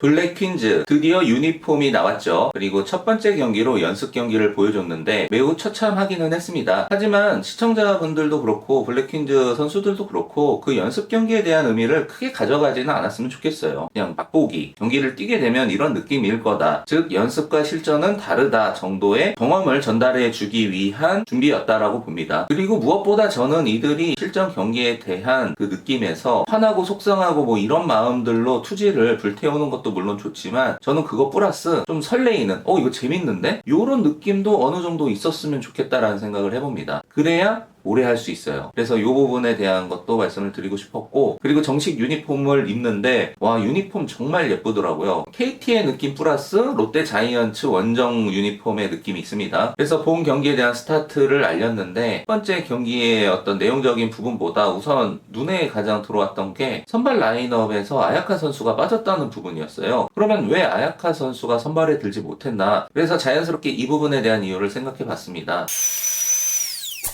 블랙 퀸즈 드디어 유니폼이 나왔죠. 그리고 첫 번째 경기로 연습 경기를 보여줬는데 매우 처참하기는 했습니다. 하지만 시청자분들도 그렇고 블랙 퀸즈 선수들도 그렇고 그 연습 경기에 대한 의미를 크게 가져가지는 않았으면 좋겠어요. 그냥 맛보기 경기를 뛰게 되면 이런 느낌일 거다. 즉 연습과 실전은 다르다 정도의 경험을 전달해 주기 위한 준비였다라고 봅니다. 그리고 무엇보다 저는 이들이 실전 경기에 대한 그 느낌에서 화나고 속상하고 뭐 이런 마음들로 투지를 불태우는 것도 물론 좋지만 저는 그거 플러스 좀 설레이는 어 이거 재밌는데? 요런 느낌도 어느 정도 있었으면 좋겠다라는 생각을 해봅니다. 그래야 오래 할 수 있어요. 그래서 이 부분에 대한 것도 말씀을 드리고 싶었고 그리고 정식 유니폼을 입는데 와 유니폼 정말 예쁘더라고요. KT의 느낌 플러스 롯데 자이언츠 원정 유니폼의 느낌이 있습니다. 그래서 본 경기에 대한 스타트를 알렸는데 첫 번째 경기의 어떤 내용적인 부분보다 우선 눈에 가장 들어왔던 게 선발 라인업에서 아야카 선수가 빠졌다는 부분이었어요. 그러면 왜 아야카 선수가 선발에 들지 못했나? 그래서 자연스럽게 이 부분에 대한 이유를 생각해 봤습니다.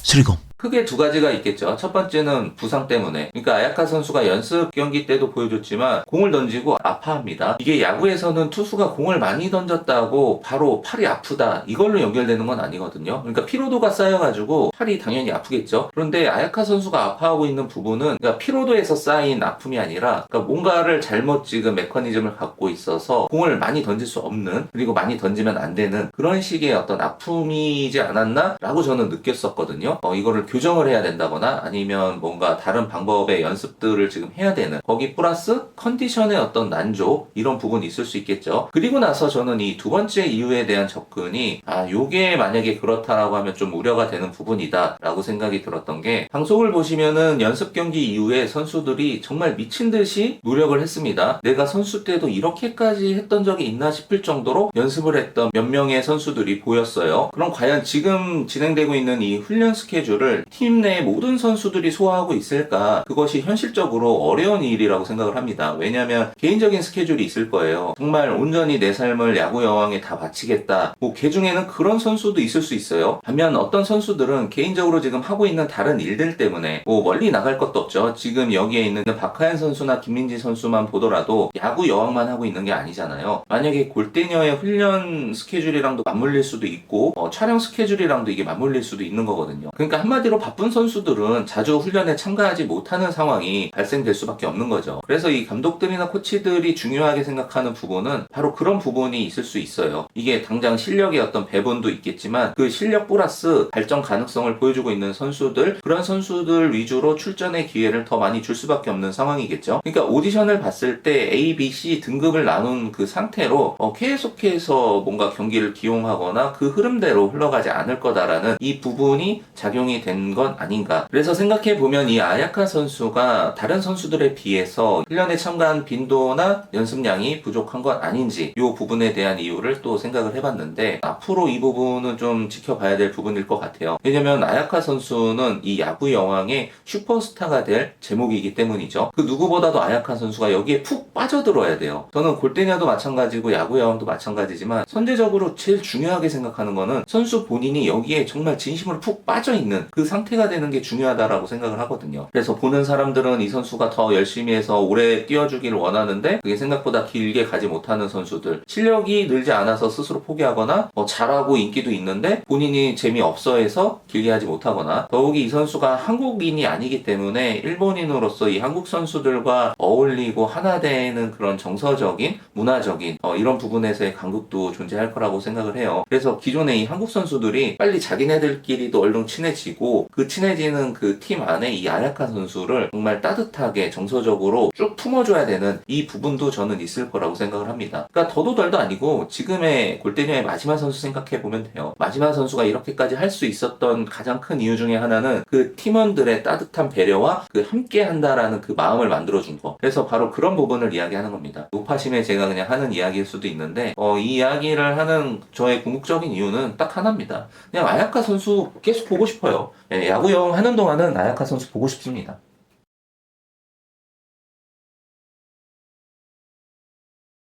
수리공 크게 두 가지가 있겠죠. 첫 번째는 부상 때문에. 그러니까 아야카 선수가 연습 경기 때도 보여줬지만 공을 던지고 아파합니다. 이게 야구에서는 투수가 공을 많이 던졌다고 바로 팔이 아프다. 이걸로 연결되는 건 아니거든요. 그러니까 피로도가 쌓여가지고 팔이 당연히 아프겠죠. 그런데 아야카 선수가 아파하고 있는 부분은 그러니까 피로도에서 쌓인 아픔이 아니라 그러니까 뭔가를 잘못 지금 메커니즘을 갖고 있어서 공을 많이 던질 수 없는 그리고 많이 던지면 안 되는 그런 식의 어떤 아픔이지 않았나라고 저는 느꼈었거든요. 어, 이거를 교정을 해야 된다거나 아니면 뭔가 다른 방법의 연습들을 지금 해야 되는 거기 플러스 컨디션의 어떤 난조 이런 부분이 있을 수 있겠죠. 그리고 나서 저는 이 두 번째 이유에 대한 접근이 아 요게 만약에 그렇다라고 하면 좀 우려가 되는 부분이다 라고 생각이 들었던 게 방송을 보시면은 연습 경기 이후에 선수들이 정말 미친 듯이 노력을 했습니다. 내가 선수 때도 이렇게까지 했던 적이 있나 싶을 정도로 연습을 했던 몇 명의 선수들이 보였어요. 그럼 과연 지금 진행되고 있는 이 훈련 스케줄을 팀 내 모든 선수들이 소화하고 있을까? 그것이 현실적으로 어려운 일이라고 생각을 합니다. 왜냐하면 개인적인 스케줄이 있을 거예요. 정말 온전히 내 삶을 야구 여왕에 다 바치겠다. 뭐 개 중에는 그런 선수도 있을 수 있어요. 반면 어떤 선수들은 개인적으로 지금 하고 있는 다른 일들 때문에 뭐 멀리 나갈 것도 없죠. 지금 여기에 있는 박하연 선수나 김민지 선수만 보더라도 야구 여왕만 하고 있는 게 아니잖아요. 만약에 골대녀의 훈련 스케줄이랑도 맞물릴 수도 있고 어, 촬영 스케줄이랑도 이게 맞물릴 수도 있는 거거든요. 그러니까 한마디 로 바쁜 선수들은 자주 훈련에 참가하지 못하는 상황이 발생될 수밖에 없는 거죠. 그래서 이 감독들이나 코치들이 중요하게 생각하는 부분은 바로 그런 부분이 있을 수 있어요. 이게 당장 실력의 어떤 배분도 있겠지만 그 실력 플러스 발전 가능성을 보여주고 있는 선수들 그런 선수들 위주로 출전의 기회를 더 많이 줄 수밖에 없는 상황이겠죠. 그러니까 오디션을 봤을 때 A, B, C 등급을 나눈 그 상태로 어, 계속해서 뭔가 경기를 기용하거나 그 흐름대로 흘러가지 않을 거다라는 이 부분이 작용이 된 건 아닌가. 그래서 생각해 보면 이 아야카 선수가 다른 선수들에 비해서 1년에 참가한 빈도나 연습량이 부족한 건 아닌지 이 부분에 대한 이유를 또 생각을 해봤는데 앞으로 이 부분은 좀 지켜봐야 될 부분일 것 같아요. 왜냐면 아야카 선수는 이 야구 여왕의 슈퍼스타가 될 제목이기 때문이죠. 그 누구보다도 아야카 선수가 여기에 푹 빠져들어야 돼요. 저는 골대녀도 마찬가지고 야구 여왕도 마찬가지지만 선제적으로 제일 중요하게 생각하는 거는 선수 본인이 여기에 정말 진심으로 푹 빠져 있는 그 상태가 되는 게 중요하다라고 생각을 하거든요. 그래서 보는 사람들은 이 선수가 더 열심히 해서 오래 뛰어주기를 원하는데 그게 생각보다 길게 가지 못하는 선수들 실력이 늘지 않아서 스스로 포기하거나 뭐 잘하고 인기도 있는데 본인이 재미없어 해서 길게 하지 못하거나 더욱이 이 선수가 한국인이 아니기 때문에 일본인으로서 이 한국 선수들과 어울리고 하나 되는 그런 정서적인 문화적인 어, 이런 부분에서의 간극도 존재할 거라고 생각을 해요. 그래서 기존의 이 한국 선수들이 빨리 자기네들끼리도 얼른 친해지고 그 친해지는 그 팀 안에 이 아야카 선수를 정말 따뜻하게 정서적으로 쭉 품어줘야 되는 이 부분도 저는 있을 거라고 생각을 합니다. 그러니까 더도 덜도 아니고 지금의 골대녀의 마지막 선수 생각해 보면 돼요. 마지막 선수가 이렇게까지 할 수 있었던 가장 큰 이유 중에 하나는 그 팀원들의 따뜻한 배려와 그 함께 한다라는 그 마음을 만들어준 거. 그래서 바로 그런 부분을 이야기하는 겁니다. 높아심에 제가 그냥 하는 이야기일 수도 있는데 어, 이 이야기를 하는 저의 궁극적인 이유는 딱 하나입니다. 그냥 아야카 선수 계속 보고 싶어요. 예, 야구 영 하는 동안은 아야카 선수 보고 싶습니다.